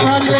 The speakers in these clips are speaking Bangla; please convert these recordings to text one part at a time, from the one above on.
ভালো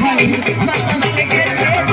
ভাই